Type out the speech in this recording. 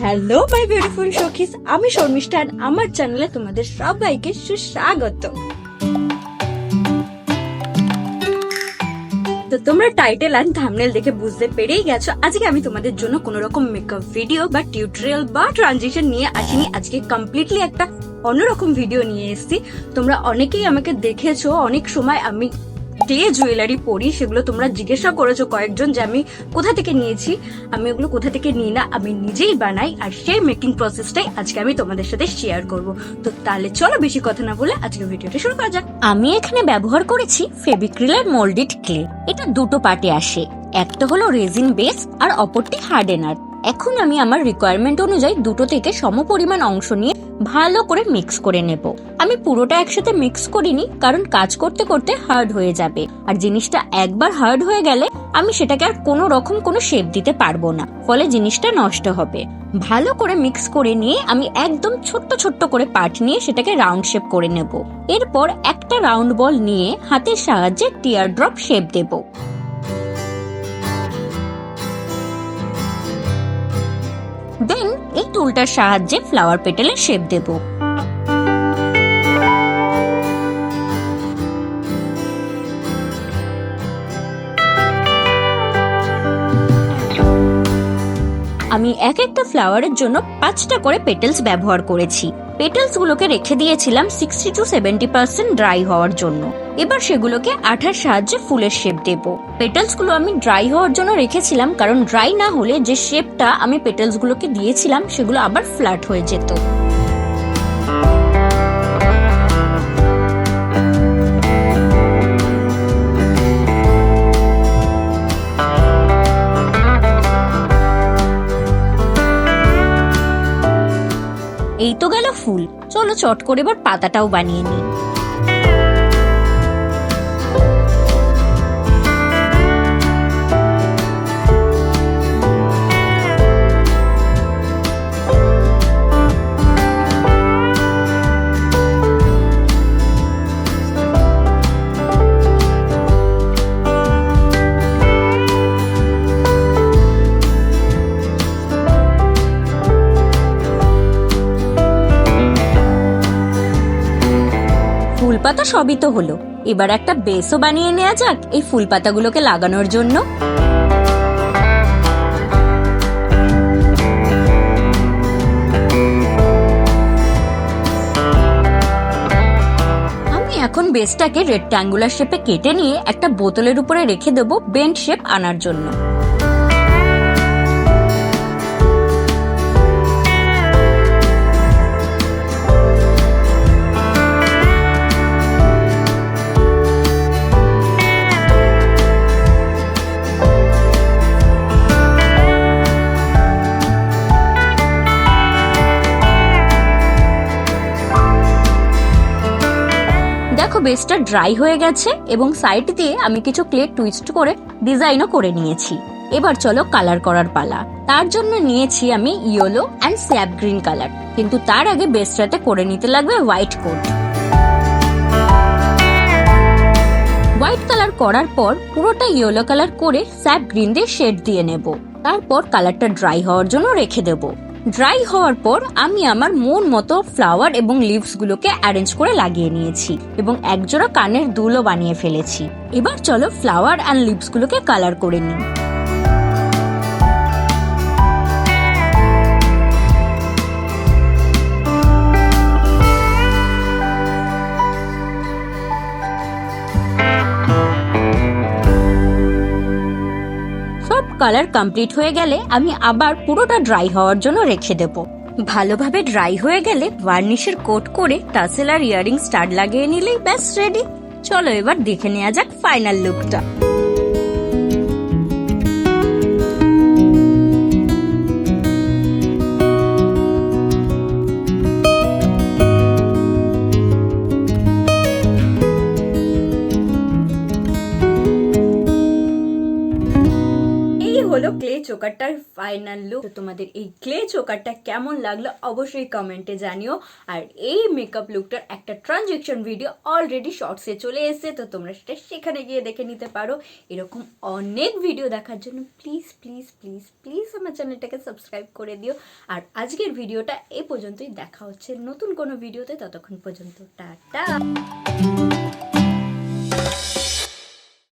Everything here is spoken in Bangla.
হ্যালো মাই বিউটিফুল সখিস আমি শর্মিষ্ঠা আমার চ্যানেলে তোমাদের সবাইকে সুস্বাগত। তো তোমরা টাইটেল আর থামনেল দেখে বুঝতে পেরেই গেছো, আজকে আমি তোমাদের জন্য কোনো রকম মেকআপ ভিডিও বা টিউটোরিয়াল বা ট্রানজিশন নিয়ে আসিনি। আজকে কমপ্লিটলি একটা অন্যরকম ভিডিও নিয়ে এসেছি। তোমরা অনেকেই আমাকে দেখেছ, অনেক সময় আমি যে জুয়েলারি পরি, সেগুলো তোমরা জিজ্ঞাসা করেছ কয়েকজন যে আমি কোথা থেকে নিয়েছি। আমি ওগুলো কোথা থেকে নিই না, আমি নিজেই বানাই আর সেই মেকিং প্রসেসটাই আজকে আমি তোমাদের সাথে শেয়ার করব। তো তাহলে চলো বেশি কথা না বলে আজকে ভিডিওটা শুরু করা যাক। আমি এখানে ব্যবহার করেছি ফেবিক্রিলের মোল্ডেড ক্লে এটা দুটো পার্টে আসে, একটা হলো রেজিন বেস আর অপরটি হার্ডেনার এখন আমি আমার রিকোয়ারমেন্ট অনুযায়ী দুটো থেকে সমপরিমাণ অংশ নিয়ে ভালো করে মিক্স করে নেব। আমি পুরোটা একসাথে মিক্স করিনি, কারণ কাজ করতে করতে হার্ড হয়ে যাবে। আর জিনিসটা একবার হার্ড হয়ে গেলে আমি সেটাকে আর কোনো রকম কোনো শেপ দিতে পারব না, ফলে জিনিসটা নষ্ট হবে। ভালো করে মিক্স করে নিয়ে আমি একদম ছোট্ট ছোট্ট করে পার্ট নিয়ে সেটাকে রাউন্ড শেপ করে নেব। এরপর একটা রাউন্ড বল নিয়ে হাতের সাহায্যে টিয়ার ড্রপ শেপ দেব। এই টুলটার সাহায্যে ফ্লাওয়ার পেটেলের শেপ দেব। আমি এক একটা ফ্লাওয়ারের জন্য পাঁচটা করে পেটেলস ব্যবহার করেছি। পেটেলস গুলোকে রেখে দিয়েছিলাম sixty to seventy percent dry হওয়ার জন্য। এবার সেগুলোকে আঠার সাহায্যে ফুলের শেপ দেব। পেটেলসগুলো আমি ড্রাই হওয়ার জন্য রেখেছিলাম, কারণ ড্রাই না হলে যে শেপটা আমি পেটেলস গুলোকে দিয়েছিলাম, সেগুলো আবার ফ্ল্যাট হয়ে যেত। এই তো গেল ফুল। চলো চট করে এবার পাতাটাও বানিয়ে নিই। পাতা সবই তো হলো। এবার একটা বেসও বানিয়ে নেওয়া যাক এই ফুল পাতাগুলোকে লাগানোর জন্য। আমি এখন বেসটাকে রেক্ট্যাঙ্গুলার শেপে কেটে নিয়ে একটা বোতলের উপরে রেখে দেবো বেন্ড শেপ আনার জন্য। বেসটা ড্রাই হয়ে গেছে এবং সাইড দিয়ে আমি কিছু ক্লে টুইস্ট করে ডিজাইনও করে নিয়েছি। এবার চলো কালার করার পালা। তার জন্য নিয়েছি আমি yellow and sap green colour. কিন্তু তার আগে বেসটাতে করে নিতে লাগবে হোয়াইট কোট। হোয়াইট কালার করার পর পুরোটা ইয়েলো কালার করে স্যাপ গ্রিন দিয়ে শেড দিয়ে নেব। তারপর কালারটা ড্রাই হওয়ার জন্য রেখে দেব। ড্রাই হওয়ার পর আমি আমার মন মতো ফ্লাওয়ার এবং লিভসগুলোকে অ্যারেঞ্জ করে লাগিয়ে নিয়েছি এবং একজোড়া কানের দুলও বানিয়ে ফেলেছি। এবার চলো ফ্লাওয়ার অ্যান্ড লিভস গুলোকে কালার করে নিই। সব কালার কমপ্লিট হয়ে গেলে আমি আবার পুরোটা ড্রাই হওয়ার জন্য রেখে দেব। ভালোভাবে ড্রাই হয়ে গেলে ভার্নিশের কোট করে টাসেল আর ইয়ারিং স্টার লাগিয়ে নিলেই ব্যাস রেডি চলো এবার দেখে নেওয়া যাক ফাইনাল লুকটা হলো ক্লে চোকারটার ফাইনাল লুক তোমাদের এই ক্লে চোকারটা কেমন লাগল অবশ্যই কমেন্টে জানিও। আর এই মেকআপ লুকটার একটা ট্রানজেকশন ভিডিও অলরেডি শর্টসে চলে এসেছে, তো তোমরা সেটা সেখানে গিয়ে দেখে নিতে পারো। এরকম অনেক ভিডিও দেখার জন্য প্লিজ প্লিজ প্লিজ প্লিজ আমার চ্যানেলটাকে সাবস্ক্রাইব করে দিও। আর আজকের ভিডিওটা এই পর্যন্তই। দেখা হচ্ছে নতুন কোনো ভিডিওতে ততক্ষণ পর্যন্ত, টাটা।